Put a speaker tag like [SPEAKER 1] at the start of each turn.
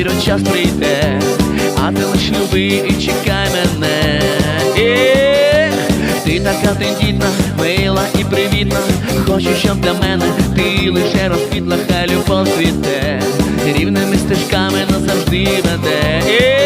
[SPEAKER 1] Вірю, час прийде, а ти лиш люби і чекай мене. Ех, ти така тендітна, мила і привітна. Хочу, щоб для мене ти лише розквітла, хай любов цвіте, рівними стежками назавжди веде.